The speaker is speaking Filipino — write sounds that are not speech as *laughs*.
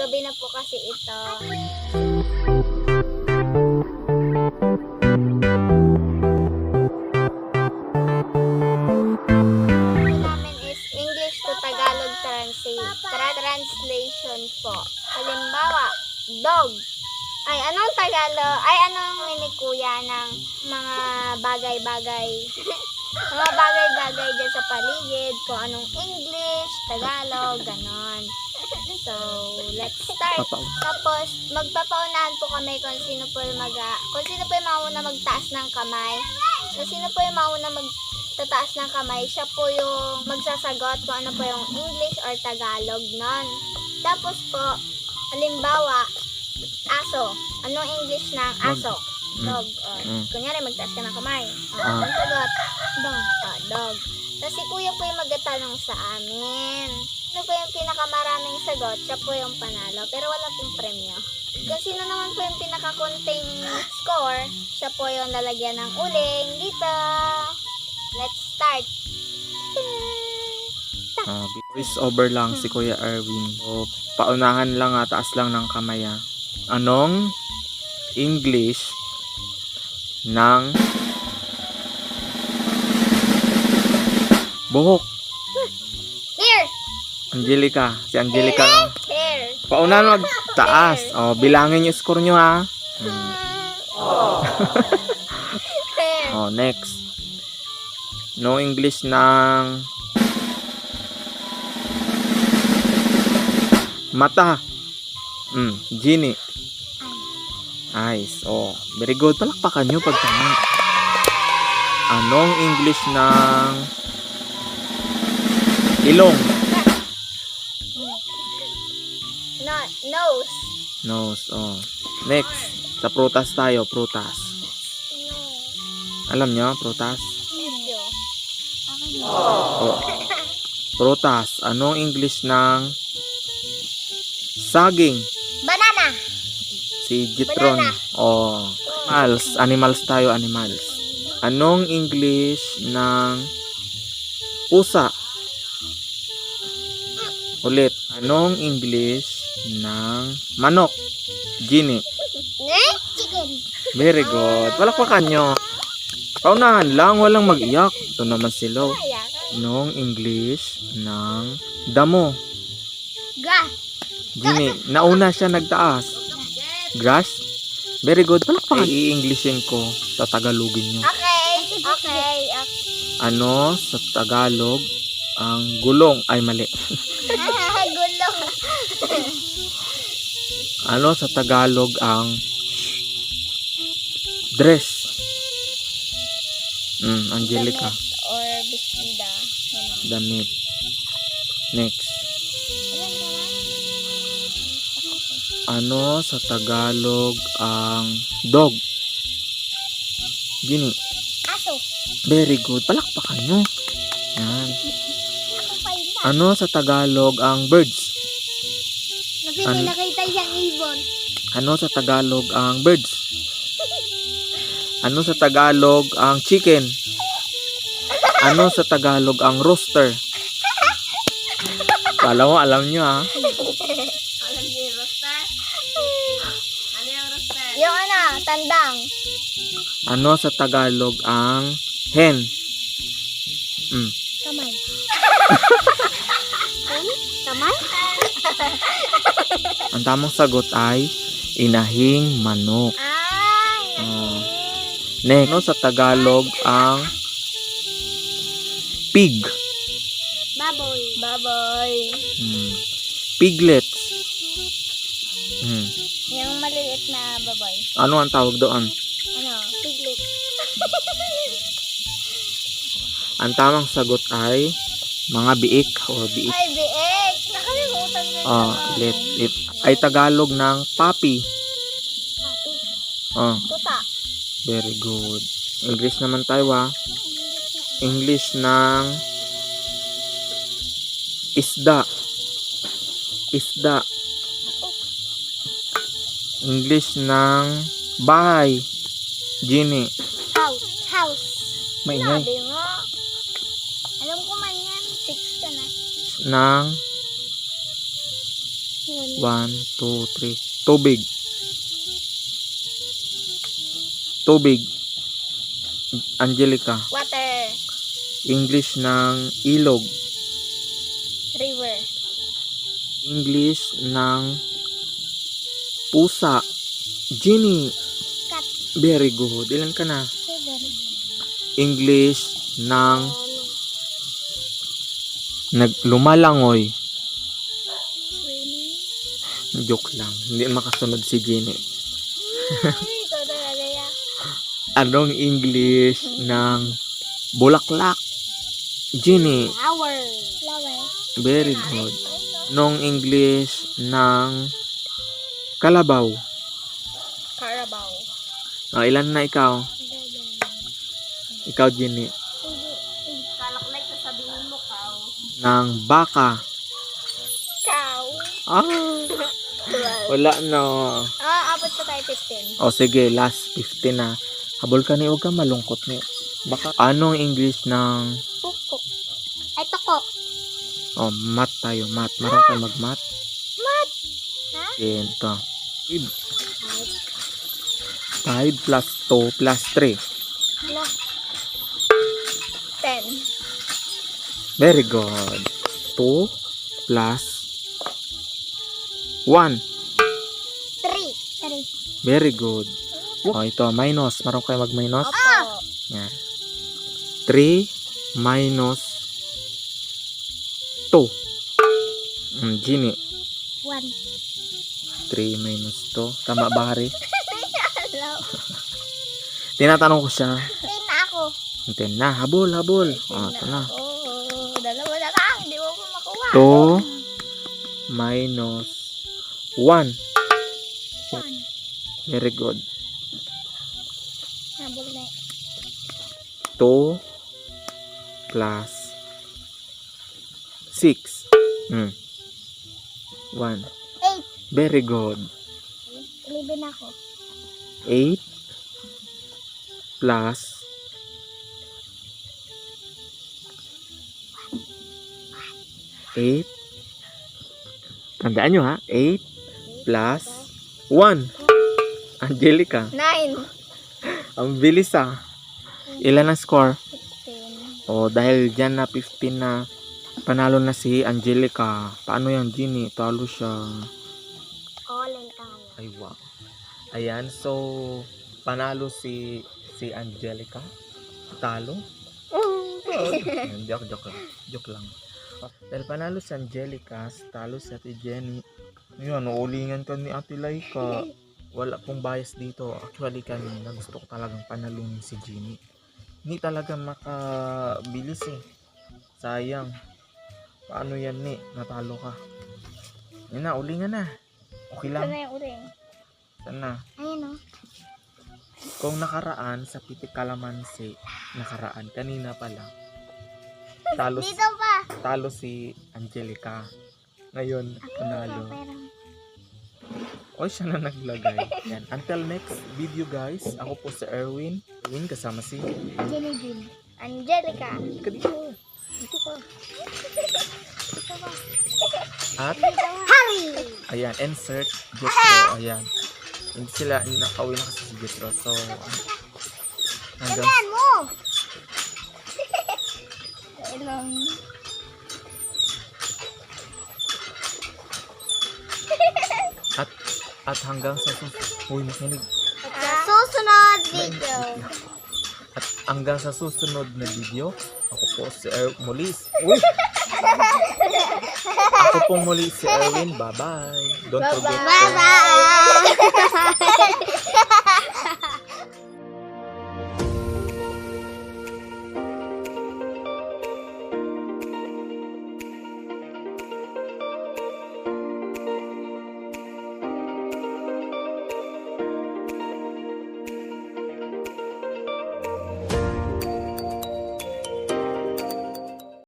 gabi na po kasi ito. namin is English to Tagalog translate, tra- translation po. Halimbawa, dog. Ay, anong Tagalog? Ay, anong mini kuya ng mga bagay-bagay? *laughs* mga bagay-bagay dyan sa paligid. Kung anong English, Tagalog, ganon. So, let's start. Papaw. Tapos, magpapaunahan po kami kung sino po yung mag kung sino po yung mauna magtaas ng kamay. Kung sino po yung mauna magtataas ng kamay, siya po yung magsasagot kung ano po yung English or Tagalog nun. Tapos po, halimbawa, aso. Anong English ng aso? Mm. Dog. O, Mm. Kunyari, magtaas ka ng kamay. O, Ah. ang sagot, dog. O, dog. Tapos si kuya po yung magtatanong sa amin. Ano po yung pinakamaraming sagot, siya po yung panalo. Pero wala pong premyo. Kung sino naman po yung pinakakunting score, siya po yung lalagyan ng uling dito. Let's start. Ah, voice over lang si Kuya Erwin. O, paunahan lang ah, taas lang ng kamay ah. Anong English ng buhok? Here! Angelica. Si Angelica lang. Here! Paunahan magtaas. O, bilangin yung score nyo ha. Hmm. Here! O, next. No English ng mata. Mm, Genie. Eyes. Oh, very good. Palakpakan nyo pag tama. Anong English ng ilong? No, nose. Nose. Oh. Next. Sa prutas tayo. Prutas. Alam nyo, prutas? Oh. Prutas. Anong English ng saging? Banana. Si Jitron. Oh. Animals. Animals tayo, animals. Anong English ng pusa? Ulit. Anong English ng manok? Genie. Very good. Palakpakan nyo. Paunahan lang, walang mag-iyak. Ito naman sila. Kaya. Anong English ng damo? Ga. Gini, nauna siya nagtaas. Grass? Very good. Palakpakan. I-Englishin ko sa Tagalogin nyo. Okay. Okay. Ano sa Tagalog ang gulong? Ay, mali. *laughs* Gulo. Ano sa Tagalog ang dress? Mm, Angelica. Damit or bestida. Damit. Next. Ano sa Tagalog ang dog? Gini. Aso. Very good. Palakpakan nyo. Yan. Ano sa Tagalog ang birds? Kasi Ano? nakita siyang ibon. Ano sa Tagalog ang birds? Ano sa Tagalog ang chicken? Ano sa Tagalog ang rooster? Kala mo, alam nyo ha. Alam niyo yung roster? Ano yung roster? Yung ano, tandang. Ano sa Tagalog ang hen? Mm. Kamay. Kamay? Ang tamang sagot ay inahing manok. Ay, Oh. Next, ano sa Tagalog ang pig? baboy. Baboy. Mm. Piglets. Mm. Yung maliliit na baboy. Ano ang tawag doon? Ano? Piglet. *laughs* Ang tamang sagot ay mga biik o biik. Ay, biik. Nakalimutan ko Oh, let it ay Tagalog ng papi. Papi. Oh, Tuta. very good. English naman tayo ah. English ng isda. Isda. English ng bahay. Genie. House. House. Maingay. Sabi mo. Alam ko man yan. Six ka na. Ng One, two, three. Tubig. Tubig. Angelica. Water. English ng ilog. River. English ng pusa. Cat. Very good. Ilan ka na? Seven. English ng naglumalangoy. Joke lang. Hindi makasunod si yan. *laughs* Anong English ng bulaklak? Ginny. Flower. Very good. Anong English ng kalabaw? Carabao. Ah, ilan na ikaw? Ikaw, Ginny. Kalaklay ka sabihin mo, cow. Ng baka. Cow. Ah, wala na. Ah, abot pa tayo 15. O sige, last 15 na. Habol ka ni, huwag ka malungkot ni. Baka, anong English ng, Pukok. Ay, toko. oh, mat tayo, mat. Marang ka mag-mat? Mat. Ha? Ito. 5 plus 2 plus 3. Hala. 10. Very good. 2 plus 1. 3. 3. Very good. O, ito, minus. Marang kayo mag-minus? Opo. Yan. 3 minus 2. Mm, Gini. 1. 3 minus 2. Tama ba, Hari? Hello. *laughs* Tinatanong ko siya. 10 na ako. Hintay na. Habol, habol. O, ito na. Oh, dalawa na lang. Hindi mo po makuha. 2 minus 1. 1. Very good. Nabol na. 2 plus 6. Hmm. 1. 8. Very good. 11 ako. 8 plus 8 Tandaan nyo ha 8 plus 1 Angelica 9. Ang bilis ah Ilan ang score? 16. O dahil dyan na 15 na Panalo na si Angelica Paano yan Ginny? Talo siya. Ay wow Ayan so Panalo si Si Angelica Talo Ayun, joke, joke lang. Joke lang. Dahil panalo si Angelica, talo si Ate Jenny. Yun, uulingan ka ni Ate Laika. Wala pong bias dito. Actually, kanina gusto ko talagang panalunin si Jenny. Hindi talaga makabilis eh. Sayang. Paano yan ni? Natalo ka. Yan na, ulingan na. Okay Ito lang. na yung uring. Sana. Ayun o. Kung nakaraan sa pitik kalamansi, nakaraan, kanina pa lang. Talo, Dito pa. talo si Angelica. Ngayon, panalo. Parang O siya na naglagay. Yan. Until next video guys, ako po si Erwin. Erwin kasama si... Jenny. Angelica. Ka dito. Ka. Dito pa. At, Harry. ayan, insert Jetro. Ayan. Hindi sila, nakauwi na kasi si Jetro. So, hanggang Yan mo. Ilang. at at hanggang sa sus Uy, makinig. Susunod video. At hanggang sa susunod na video, po si Er muli. Uy! Ako po muli si Erwin. Bye-bye. Don't forget Bye-bye. *laughs*